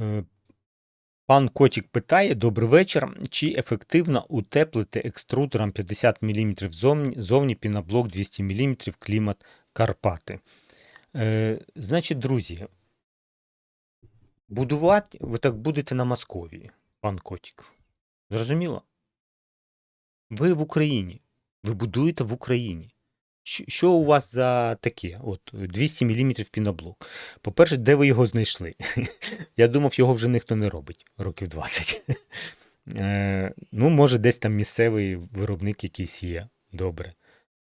Е, Пан Котік питає: Добрий вечір. Чи ефективно утеплити екструдером 50 мм зовні, зовні піноблок 200 мм клімат Карпати? Е, значить, друзі, будувати ви так будете на Московії, пан Котік. Зрозуміло? Ви в Україні. Ви будуєте в Україні. Що, у вас за таке? От 200 мм піноблок. По-перше, де ви його знайшли? Я думав, його вже ніхто не робить років 20. Е, ну, може, десь там місцевий виробник якийсь є. Добре.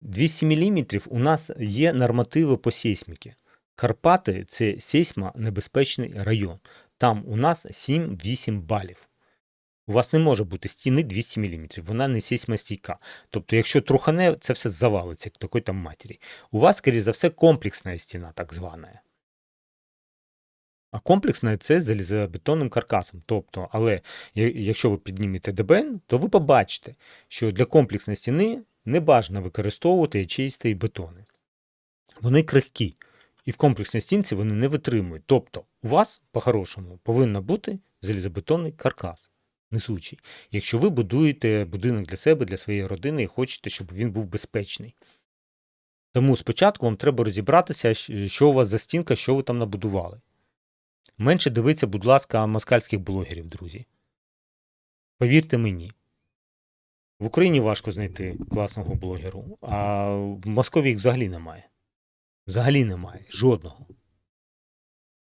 200 мм у нас є нормативи по сейсміки. Карпати це сейсмонебезпечний район. Там у нас 7-8 балів. У вас не може бути стіни 200 мм, вона не сейсмостійка. Тобто, якщо трухане, це все завалиться, як такої там матері. У вас, скоріше за все, комплексна стіна, так звана. А комплексна це залізобетонним каркасом. Тобто, але якщо ви піднімете ДБН, то ви побачите, що для комплексної стіни не бажано використовувати ячеїсті бетони. Вони крихкі. І в комплексній стінці вони не витримують. Тобто, у вас, по-хорошому, повинен бути залізобетонний каркас несучий. Якщо ви будуєте будинок для себе, для своєї родини і хочете, щоб він був безпечний. Тому спочатку вам треба розібратися, що у вас за стінка, що ви там набудували. Менше дивіться, будь ласка, москальських блогерів, друзі. Повірте мені. В Україні важко знайти класного блогеру, а в Москві їх взагалі немає. Взагалі немає. Жодного.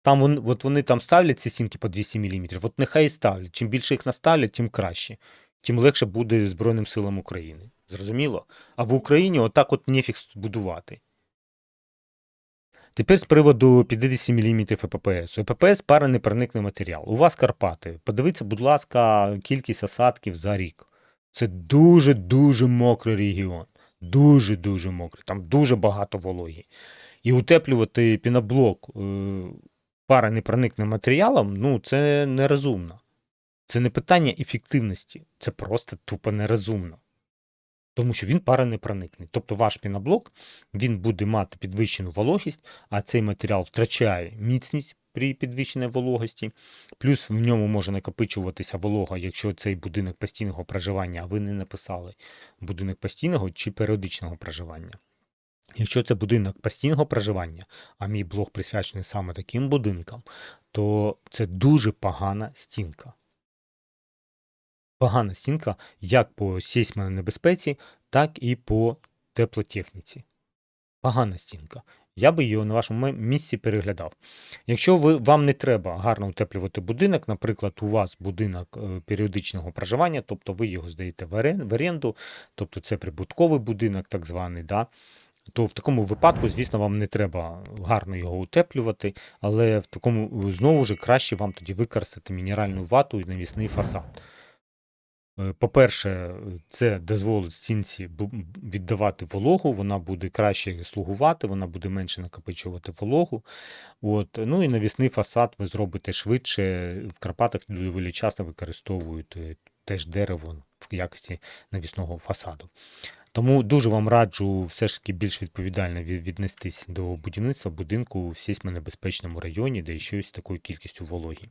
Там вон, от вони там ставлять ці стінки по 200 мм, от нехай і ставлять. Чим більше їх наставлять, тим краще. Тим легше буде Збройним силам України. Зрозуміло? А в Україні отак от нефіг будувати. Тепер з приводу 50 мм ФПС. У ФПС пара непроникний матеріал. У вас Карпати. Подивіться, будь ласка, кількість осадків за рік. Це дуже-дуже мокрий регіон. Дуже-дуже мокрий. Там дуже багато вологі. І утеплювати піноблок пара непроникним матеріалом, ну, це нерозумно. Це не питання ефективності, це просто тупо нерозумно. Тому що він паранепроникний. Тобто ваш піноблок він буде мати підвищену вологість, а цей матеріал втрачає міцність при підвищеній вологості. Плюс в ньому може накопичуватися волога, якщо цей будинок постійного проживання, а ви не написали будинок постійного чи періодичного проживання. Якщо це будинок постійного проживання, а мій блог присвячений саме таким будинкам, то це дуже погана стінка. Погана стінка як по сейсмонебезпеці, так і по теплотехніці. Погана стінка. Я би її на вашому місці переглядав. Якщо ви, вам не треба гарно утеплювати будинок, наприклад, у вас будинок е, періодичного проживання, тобто ви його здаєте в оренду, тобто це прибутковий будинок, так званий, да, то в такому випадку, звісно, вам не треба гарно його утеплювати, але в такому знову ж краще вам тоді використати мінеральну вату і навісний фасад. Е, По-перше, це дозволить стінці віддавати вологу, вона буде краще слугувати, вона буде менше накопичувати вологу. От. Ну і навісний фасад ви зробите швидше. В Карпатах доволі часто використовують е, теж дерево в якості навісного фасаду. Тому дуже вам раджу все ж таки більш відповідально віднестись до будівництва будинку в сейсмонебезпечному районі, де й такою кількістю вологі.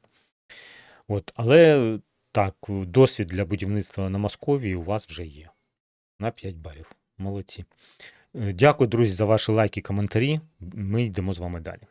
От, але так, досвід для будівництва на Московії у вас вже є. На 5 балів. Молодці. Е, Дякую, друзі, за ваші лайки, коментарі. Ми йдемо з вами далі.